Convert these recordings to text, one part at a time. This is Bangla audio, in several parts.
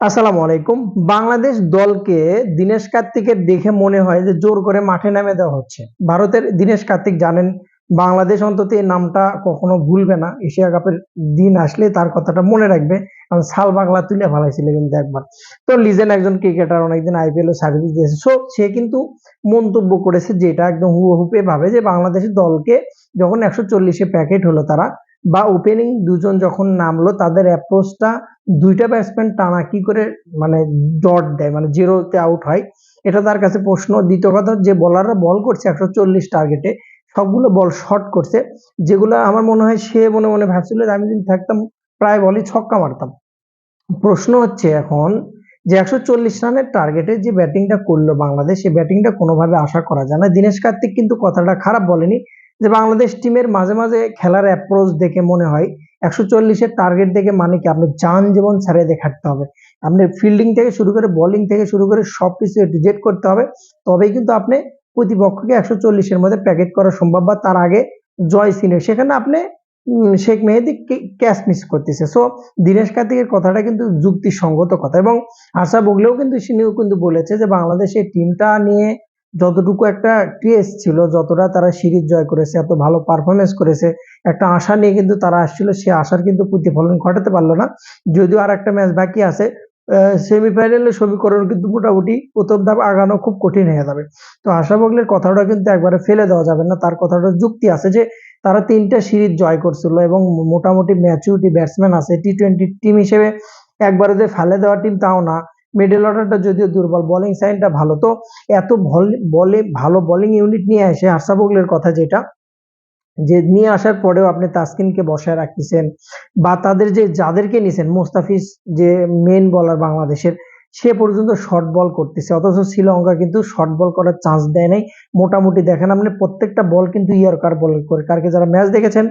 আসসালামু আলাইকুম। বাংলাদেশ দলকে দীনেশ কার্তিকের দেখে মনে হয় যে জোর করে মাঠে নামে দেওয়া হচ্ছে। ভারতের দীনেশ কার্তিক জানেন, বাংলাদেশ অন্তত এই নামটা কখনো ভুলবে না। এশিয়া কাপের দিন আসলে তার কথাটা মনে রাখবে। কারণ সাল বাংলা তুলে ভালাইছিল কিন্তু একবার। তো লিজেন একজন ক্রিকেটার, অনেকদিন আইপিএল সার্ভিস দিয়েছে। সো সে কিন্তু মন্তব্য করেছে যেটা একদম হুবহুপে ভাবে যে বাংলাদেশের দলকে যখন একশো চল্লিশে প্যাকেট হলো তারা বা ওপেনিং দুজন যখন নামলো, তাদের অ্যাপ্রোচটা দুইটা ব্যাটসম্যান টানা কি করে মানে ডট দেয় মানে জিরোতে আউট হয়। এটা তার কাছে প্রশ্ন। দ্বিতীয় কথা যে বলাররা বল করছে একশো চল্লিশ টার্গেটে সবগুলো বল শর্ট করছে। যেগুলো আমার মনে হয় সে মনে মনে ভাবছিল যে আমি যদি থাকতাম, প্রায় বলই ছক্কা মারতাম। প্রশ্ন হচ্ছে এখন যে একশো চল্লিশ রানের টার্গেটে যে ব্যাটিংটা করল বাংলাদেশ, সে ব্যাটিংটা কোনোভাবে আশা করা যায় না। দিনেশ কার্তিক কিন্তু কথাটা খারাপ বলেনি। যে বাংলাদেশ টিমের মাঝে মাঝে খেলার অ্যাপ্রোচ দেখে মনে হয়, একশো চল্লিশের টার্গেট দেখে মানে কি আপনি যান জীবন ছেড়ে দিয়ে খাটতে হবে। আপনি ফিল্ডিং থেকে শুরু করে বোলিং থেকে শুরু করে সব কিছু রিজেক্ট করতে হবে। তবেই কিন্তু আপনি প্রতিপক্ষকে একশো চল্লিশের মধ্যে প্যাকেট করা সম্ভব বা তার আগে জয় সিনে সেখানে আপনি শেখ মেহেদি ক্যাচ মিস করতেছে। সো দীনেশ কার্তিকের কথাটা কিন্তু যুক্তিসঙ্গত কথা এবং আশা বগলেও কিন্তু সিনিও কিন্তু বলেছে যে বাংলাদেশের টিমটা নিয়ে যতটুকু একটা ক্রেজ ছিল, যতটা তারা সিরিজ জয় করেছে, এত ভালো পারফরমেন্স করেছে, একটা আশা নিয়ে কিন্তু তারা আসছিল, সে আশার কিন্তু প্রতিফলন ঘটাতে পারল না। যদিও আর একটা ম্যাচ বাকি আছে সেমিফাইনালের সমীকরণ কিন্তু মোটামুটি প্রথম ধাপ আগানো খুব কঠিন হয়ে যাবে। তো আশা বগলের কথাটা কিন্তু একবারে ফেলে দেওয়া যাবে না, তার কথাটা যুক্তি আছে যে, তারা তিনটা সিরিজ জয় করছিল এবং মোটামুটি ম্যাচুরিটি ব্যাটসম্যান আছে টি টোয়েন্টি টিম হিসেবে, একবারে যে ফেলে দেওয়া টিম তাও না। মিডল অর্ডারটা যদিও দুর্বল বোলিং সাইনটা ভালো। তো এত বলে ভালো বোলিং ইউনিট নিয়ে আসে আশাবগলের কথা যেটা, যে নিয়ে আসার পরেও আপনি তাসকিনকে বসায় রাখতেছেন বা তাদের যে, যাদেরকে নিছেন, মোস্তাফিজ যে মেন বলার বাংলাদেশের, সে পর্যন্ত শর্ট বল করতেছে। অথচ শ্রীলঙ্কা কিন্তু শর্ট বল করার চান্স দেয় নাই। মোটামুটি দেখেন আপনি প্রত্যেকটা বল কিন্তু ইয়র্কার বল করে। কারকে যারা ম্যাচ দেখেছেন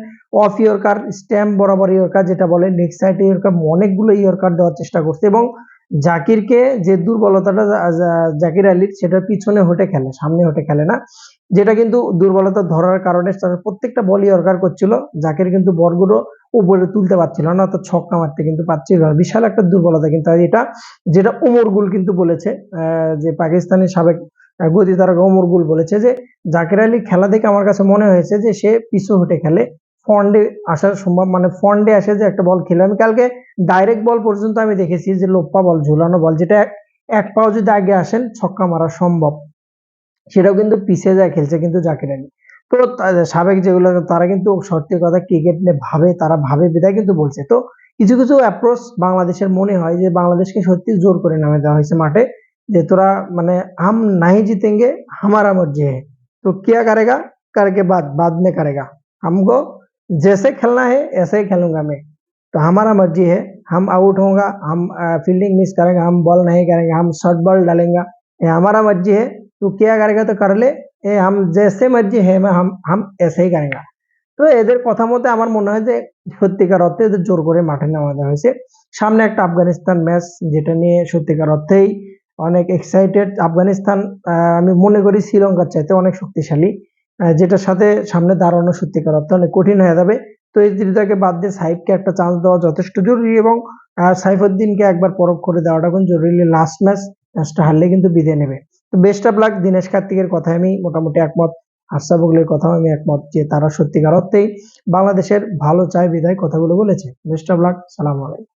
অফ ইয়র্কার স্ট্যাম্প বরাবর ইয়র্কার যেটা বলে নেক্সট সাইডে ইয়র্কার অনেকগুলো ইয়র্কার দেওয়ার চেষ্টা করছে এবং জাকিরকে যে দুর্বলতাটা জাকির আলীর, সেটা পিছনে হটে খেলে, সামনে হটে খেলে না। যেটা কিন্তু দুর্বলতা ধরার কারণে প্রত্যেকটা বলই অর্গার করছিল। জাকির কিন্তু বলগুলো উপরে তুলতে পারছিল না, অর্থাৎ ছক্কা মারতে কিন্তু পারছিল না। বিশাল একটা দুর্বলতা কিন্তু এটা, যেটা উমর গুল কিন্তু বলেছে যে পাকিস্তানের সাবেক গতি তারকা উমর গুল বলেছে যে, জাকির আলী খেলা দেখে আমার কাছে মনে হয়েছে যে, সে পিছু হটে খেলে। ফন্ডে আসার সম্ভব মানে ফন্ডে আসে যে একটা বল খেলে। আমি কালকে ডাইরেক্ট বল পর্যন্ত আমি দেখেছি যে লোপ্পা বল ঝুলানো বল যেটা এক পাও যদি আগে আসেন, ছক্কা মারা সম্ভব। সেটাও কিন্তু পিছিয়ে যায়, খেলছে কিন্তু জাকির আলী। তো সাবেক যেগুলো তারা কিন্তু সত্যি কথা ক্রিকেট নিয়ে ভাবে, তারা ভাবে বিদায় কিন্তু বলছে। তো কিছু কিছু অ্যাপ্রোচ বাংলাদেশের মনে হয় যে বাংলাদেশকে সত্যি জোর করে নামে দেওয়া হয়েছে মাঠে, যে তোরা মানে হাম নাই জিতেঙ্গে, হামার আমার যে। তো কিয়া কারেগা? কারকে বাদ বাদ মে কারেগা। হামগো जैसे खेलना है ऐसे ही खेलूंगा मैं तो हमारा मर्जी है हम आउट होगा हम फील्डिंग मिस करेंगे हम बॉल नहीं करेंगे हम शॉर्ट बॉल डालेंगे ये हमारा मर्जी है तू क्या करेगा तो कर ले ये हम जैसे मर्जी है हम हम ऐसे ही करेंगे তো এদের কথা মতে আমার মনে হয় যে সত্যিকার অর্থে এদের জোর করে মাঠে নামা দেওয়া হয়েছে সামনে একটা আফগানিস্তান ম্যাচ যেটা নিয়ে সত্যিকার অর্থেই অনেক এক্সাইটেড আফগানিস্তান আমি মনে করি শ্রীলঙ্কার চাইতে অনেক শক্তিশালী যেটার সাথে সামনে দাঁড়ানো সত্যিকার অর্থে অনেক কঠিন হয়ে যাবে। তো এই দুটাকে বাদ দিয়ে সাইফকে একটা চান্স দেওয়া যথেষ্ট জরুরি এবং সাইফুদ্দিনকে একবার পরখ করে দেওয়াটা কিন্তু জরুরি। লাস্ট ম্যাচ ম্যাচটা হারলে কিন্তু বিদায় নেবে। তো বেস্ট অফ লাক দীনেশ কার্তিকের কথায় আমি মোটামুটি একমত। আশা বগলের কথাও আমি একমত যে তারা সত্যিকার অর্থেই বাংলাদেশের ভালো চায় বিদায় কথাগুলো বলেছে। বেস্ট অফ লাক সালাম আলাইকুম।